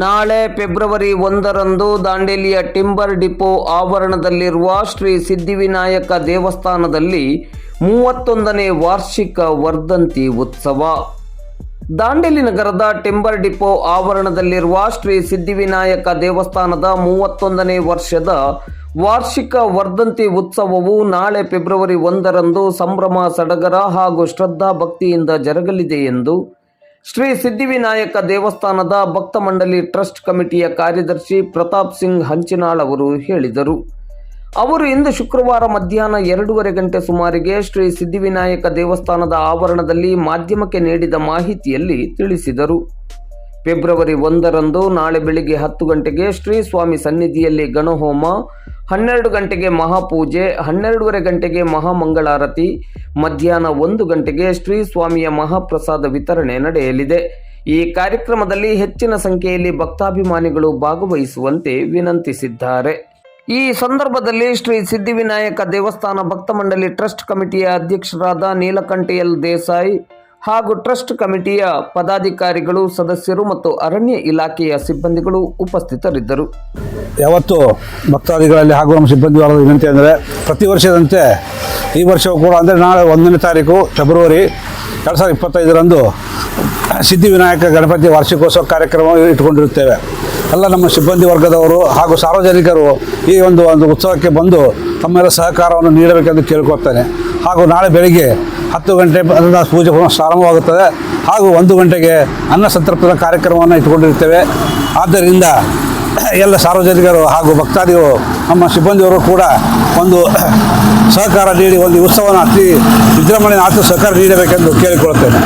ನಾಳೆ ಫೆಬ್ರವರಿ ಒಂದರಂದು ದಾಂಡೇಲಿಯ timber depot ಆವರಣದಲ್ಲಿರುವ ಶ್ರೀ ಸಿದ್ಧಿವಿನಾಯಕ ದೇವಸ್ಥಾನದಲ್ಲಿ ಮೂವತ್ತೊಂದನೇ ವಾರ್ಷಿಕ ವರ್ಧಂತಿ ಉತ್ಸವ. ದಾಂಡೇಲಿ ನಗರದ ಟಿಂಬರ್ ಡಿಪೋ ಆವರಣದಲ್ಲಿರುವ ಶ್ರೀ ಸಿದ್ಧಿವಿನಾಯಕ ದೇವಸ್ಥಾನದ ಮೂವತ್ತೊಂದನೇ ವರ್ಷದ ವಾರ್ಷಿಕ ವರ್ಧಂತಿ ಉತ್ಸವವು ನಾಳೆ ಫೆಬ್ರವರಿ ಒಂದರಂದು ಸಂಭ್ರಮ ಸಡಗರ ಹಾಗೂ ಶ್ರದ್ಧಾ ಭಕ್ತಿಯಿಂದ ಜರುಗಲಿದೆ ಎಂದು ಶ್ರೀ ಸಿದ್ಧಿವಿನಾಯಕ ದೇವಸ್ಥಾನದ ಭಕ್ತ ಮಂಡಳಿ ಟ್ರಸ್ಟ್ ಕಮಿಟಿಯ ಕಾರ್ಯದರ್ಶಿ ಪ್ರತಾಪ್ ಸಿಂಗ್ ಹಂಚಿನಾಳ್ ಅವರು ಹೇಳಿದರು. ಅವರು ಇಂದು ಶುಕ್ರವಾರ ಮಧ್ಯಾಹ್ನ ಎರಡೂವರೆ ಗಂಟೆ ಸುಮಾರಿಗೆ ಶ್ರೀ ಸಿದ್ಧಿವಿನಾಯಕ ದೇವಸ್ಥಾನದ ಆವರಣದಲ್ಲಿ ಮಾಧ್ಯಮಕ್ಕೆ ನೀಡಿದ ಮಾಹಿತಿಯಲ್ಲಿ ತಿಳಿಸಿದರು. ಫೆಬ್ರವರಿ ಒಂದರಂದು ನಾಳೆ ಬೆಳಿಗ್ಗೆ ಹತ್ತು ಗಂಟೆಗೆ ಶ್ರೀ ಸ್ವಾಮಿ ಸನ್ನಿಧಿಯಲ್ಲಿ ಗಣಹೋಮ ಹನ್ನೆರಡು ಗಂಟೆಗೆ ಮಹಾಪೂಜೆ, ಹನ್ನೆರಡೂವರೆ ಗಂಟೆಗೆ ಮಹಾಮಂಗಳಾರತಿ, ಮಧ್ಯಾಹ್ನ ಒಂದು ಗಂಟೆಗೆ ಶ್ರೀ ಸ್ವಾಮಿಯ ಮಹಾಪ್ರಸಾದ ವಿತರಣೆ ನಡೆಯಲಿದೆ. ಈ ಕಾರ್ಯಕ್ರಮದಲ್ಲಿ ಹೆಚ್ಚಿನ ಸಂಖ್ಯೆಯಲ್ಲಿ ಭಕ್ತಾಭಿಮಾನಿಗಳು ಭಾಗವಹಿಸುವಂತೆ ವಿನಂತಿಸಿದ್ದಾರೆ. ಈ ಸಂದರ್ಭದಲ್ಲಿ ಶ್ರೀ ಸಿದ್ಧಿವಿನಾಯಕ ದೇವಸ್ಥಾನ ಭಕ್ತ ಮಂಡಳಿ ಟ್ರಸ್ಟ್ ಕಮಿಟಿಯ ಅಧ್ಯಕ್ಷರಾದ ನೀಲಕಂಠ ಎಲ್ ದೇಸಾಯಿ ಹಾಗೂ ಟ್ರಸ್ಟ್ ಕಮಿಟಿಯ ಪದಾಧಿಕಾರಿಗಳು, ಸದಸ್ಯರು ಮತ್ತು ಅರಣ್ಯ ಇಲಾಖೆಯ ಸಿಬ್ಬಂದಿಗಳು ಉಪಸ್ಥಿತರಿದ್ದರು. ಯಾವತ್ತು ಭಕ್ತಾದಿಗಳಲ್ಲಿ ಹಾಗೂ ನಮ್ಮ ಸಿಬ್ಬಂದಿ ವರ್ಗದ ವಿನಂತಿ ಅಂದರೆ ಪ್ರತಿ ವರ್ಷದಂತೆ ಈ ವರ್ಷವೂ ಕೂಡ ಅಂದರೆ ನಾಳೆ ಒಂದನೇ ತಾರೀಕು ಫೆಬ್ರವರಿ ಎರಡು ಸಾವಿರದ ಇಪ್ಪತ್ತೈದರಂದು ಸಿದ್ಧಿವಿನಾಯಕ ಗಣಪತಿ ವಾರ್ಷಿಕೋತ್ಸವ ಕಾರ್ಯಕ್ರಮ ಇಟ್ಟುಕೊಂಡಿರುತ್ತೇವೆ. ಎಲ್ಲ ನಮ್ಮ ಸಿಬ್ಬಂದಿ ವರ್ಗದವರು ಹಾಗೂ ಸಾರ್ವಜನಿಕರು ಈ ಒಂದು ಒಂದು ಉತ್ಸವಕ್ಕೆ ಬಂದು ತಮ್ಮೆಲ್ಲ ಸಹಕಾರವನ್ನು ನೀಡಬೇಕೆಂದು ಕೇಳ್ಕೊಳ್ತೇನೆ. ಹಾಗೂ ನಾಳೆ ಬೆಳಿಗ್ಗೆ ಹತ್ತು ಗಂಟೆ ಪೂಜೆ ಪ್ರಾರಂಭವಾಗುತ್ತದೆ. ಹಾಗೂ ಒಂದು ಗಂಟೆಗೆ ಅನ್ನ ಸಂತೃಪ್ತದ ಕಾರ್ಯಕ್ರಮವನ್ನು ಇಟ್ಟುಕೊಂಡಿರ್ತೇವೆ ಆದ್ದರಿಂದ ಎಲ್ಲ ಸಾರ್ವಜನಿಕರು ಹಾಗೂ ಭಕ್ತಾದಿಗಳು, ನಮ್ಮ ಸಿಬ್ಬಂದಿಯವರು ಕೂಡ ಒಂದು ಸಹಕಾರ ನೀಡಿ, ಒಂದು ಉತ್ಸವವನ್ನು ಅತಿ ವಿಜೃಂಭಣೆಯನ್ನು ಆತು ಸಹಕಾರ ನೀಡಬೇಕೆಂದು ಕೇಳಿಕೊಳ್ಳುತ್ತೇನೆ.